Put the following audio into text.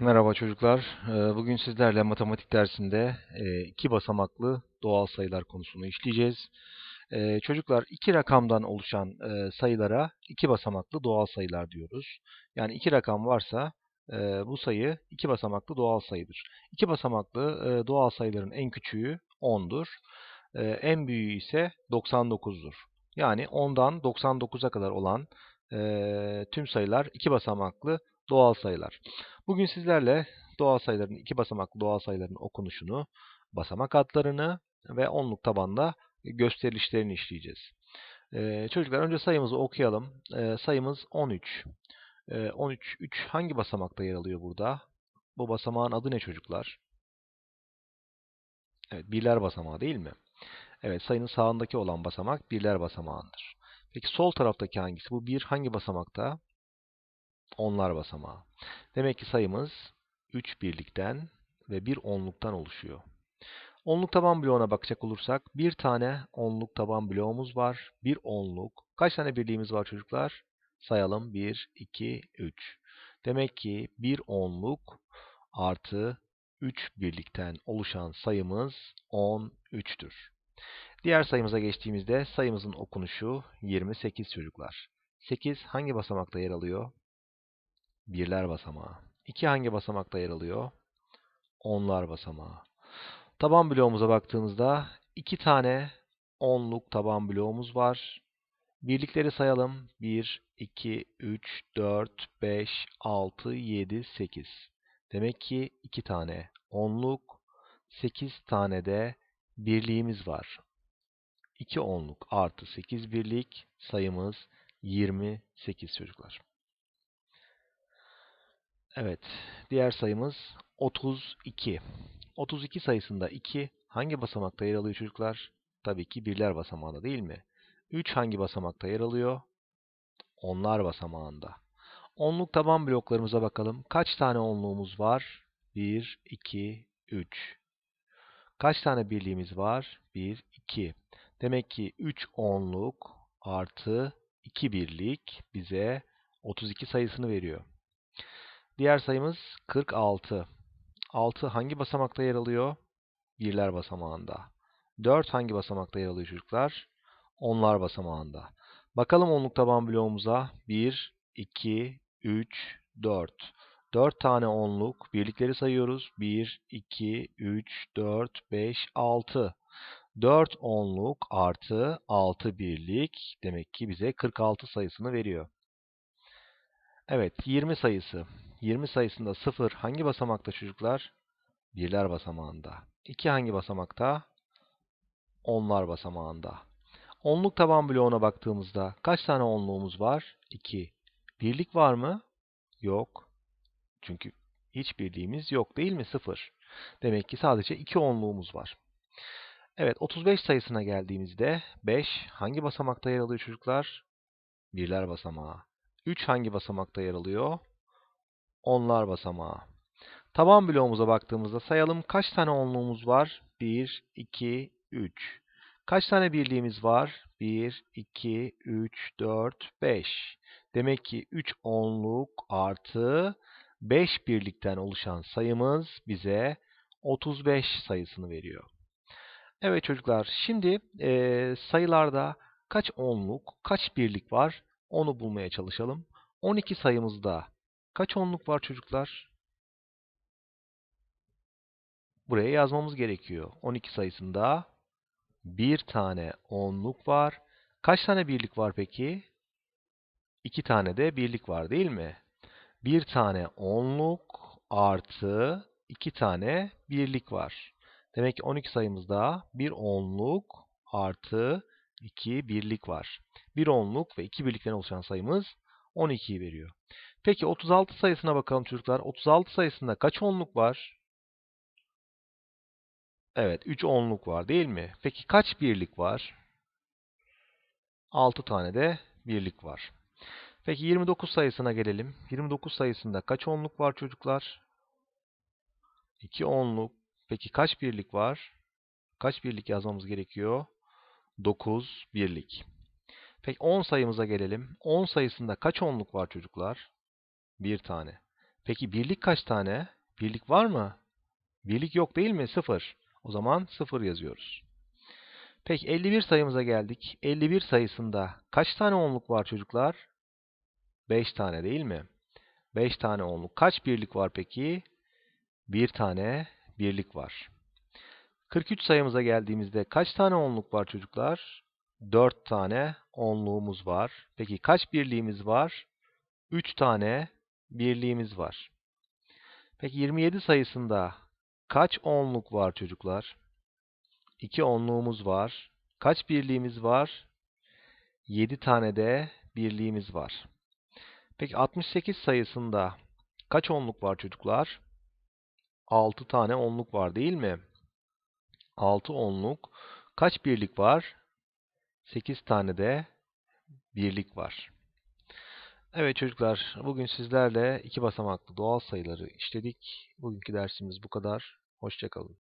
Merhaba çocuklar. Ee, Bugün sizlerle matematik dersinde e, iki basamaklı doğal sayılar konusunu işleyeceğiz. Ee, Çocuklar iki rakamdan oluşan e, sayılara iki basamaklı doğal sayılar diyoruz. Yani iki rakam varsa e, bu sayı iki basamaklı doğal sayıdır. İki basamaklı doğal sayıların en küçüğü 10'dur. E, En büyüğü ise 99'dur. Yani 10'dan 99'a kadar olan tüm sayılar iki basamaklı doğal sayılar. Bugün sizlerle doğal sayıların, iki basamaklı doğal sayıların okunuşunu, basamak adlarını ve onluk tabanda gösterişlerini işleyeceğiz. Ee, çocuklar önce sayımızı okuyalım. Ee, sayımız 13. Ee, 13, 3 hangi basamakta yer alıyor burada? Bu basamağın adı ne çocuklar? Evet, birler basamağı değil mi? Evet, sayının sağındaki olan basamak birler basamağıdır. Peki sol taraftaki hangisi? Bu bir hangi basamakta? Onlar basamağı. Demek ki sayımız 3 birlikten ve bir onluktan oluşuyor. Onluk taban bloğuna bakacak olursak bir tane onluk taban bloğumuz var. Bir onluk. Kaç tane birliğimiz var çocuklar? Sayalım. 1, 2, 3. Demek ki bir onluk artı 3 birlikten oluşan sayımız 13'tür. Diğer sayımıza geçtiğimizde sayımızın okunuşu 28 çocuklar. 8 hangi basamakta yer alıyor? Birler basamağı. 2 hangi basamakta yer alıyor? Onlar basamağı. Taban bloğumuza baktığımızda 2 tane onluk taban bloğumuz var. Birlikleri sayalım. 1, 2, 3, 4, 5, 6, 7, 8. Demek ki 2 tane onluk, 8 tane de birliğimiz var. 2 onluk artı 8 birlik sayımız 28 çocuklar. Evet, diğer sayımız 32. 32 sayısında 2 hangi basamakta yer alıyor çocuklar? Tabii ki birler basamağında değil mi? 3 hangi basamakta yer alıyor? Onlar basamağında. Onluk taban bloklarımıza bakalım. Kaç tane onluğumuz var? 1, 2, 3. Kaç tane birliğimiz var? 1, 2. Demek ki 3 onluk artı 2 birlik bize 32 sayısını veriyor. Diğer sayımız 46. 6 hangi basamakta yer alıyor? Birler basamağında. 4 hangi basamakta yer alıyor çocuklar? Onlar basamağında. Bakalım onluk taban bloğumuza. 1, 2, 3, 4. 4 tane onluk. Birlikleri sayıyoruz. 1, 2, 3, 4, 5, 6. 4 onluk artı 6 birlik demek ki bize 46 sayısını veriyor. Evet, 20 sayısı. 20 sayısında 0 hangi basamakta çocuklar? Birler basamağında. 2 hangi basamakta? Onlar basamağında. Onluk taban bloğuna baktığımızda kaç tane onluğumuz var? 2. Birlik var mı? Yok. Çünkü hiç birliğimiz yok değil mi? 0. Demek ki sadece 2 onluğumuz var. Evet, 35 sayısına geldiğimizde 5 hangi basamakta yer alıyor çocuklar? Birler basamağı. 3 hangi basamakta yer alıyor? Onlar basamağı. Taban bloğumuza baktığımızda sayalım kaç tane onluğumuz var? 1, 2, 3. Kaç tane birliğimiz var? 1, 2, 3, 4, 5. Demek ki 3 onluk artı 5 birlikten oluşan sayımız bize 35 sayısını veriyor. Evet çocuklar, şimdi e, sayılarda kaç onluk, kaç birlik var onu bulmaya çalışalım. 12 sayımızda kaç onluk var çocuklar? Buraya yazmamız gerekiyor. 12 sayısında bir tane onluk var. Kaç tane birlik var peki? İki tane de birlik var değil mi? Bir tane onluk artı iki tane birlik var. Demek ki 12 sayımızda bir onluk artı 2 birlik var. Bir onluk ve iki birlikten oluşan sayımız 12'yi veriyor. Peki 36 sayısına bakalım çocuklar. 36 sayısında kaç onluk var? Evet 3 onluk var değil mi? Peki kaç birlik var? 6 tane de birlik var. Peki 29 sayısına gelelim. 29 sayısında kaç onluk var çocuklar? 2 onluk. Peki kaç birlik var? Kaç birlik yazmamız gerekiyor? 9 birlik. Peki 10 sayımıza gelelim. 10 sayısında kaç onluk var çocuklar? Bir tane. Peki birlik kaç tane? Birlik var mı? Birlik yok değil mi? Sıfır. O zaman sıfır yazıyoruz. Peki 51 sayımıza geldik. 51 sayısında kaç tane onluk var çocuklar? 5 tane değil mi? 5 tane onluk. Kaç birlik var peki? 1 tane birlik var. 43 sayımıza geldiğimizde kaç tane onluk var çocuklar? 4 tane onluğumuz var. Peki kaç birliğimiz var? 3 tane birliğimiz var. Peki 27 sayısında kaç onluk var çocuklar? 2 onluğumuz var. Kaç birliğimiz var? 7 tane de birliğimiz var. Peki 68 sayısında kaç onluk var çocuklar? 6 tane onluk var değil mi? 6 onluk. Kaç birlik var? 8 tane de birlik var. Evet çocuklar, bugün sizlerle iki basamaklı doğal sayıları işledik. Bugünkü dersimiz bu kadar. Hoşçakalın.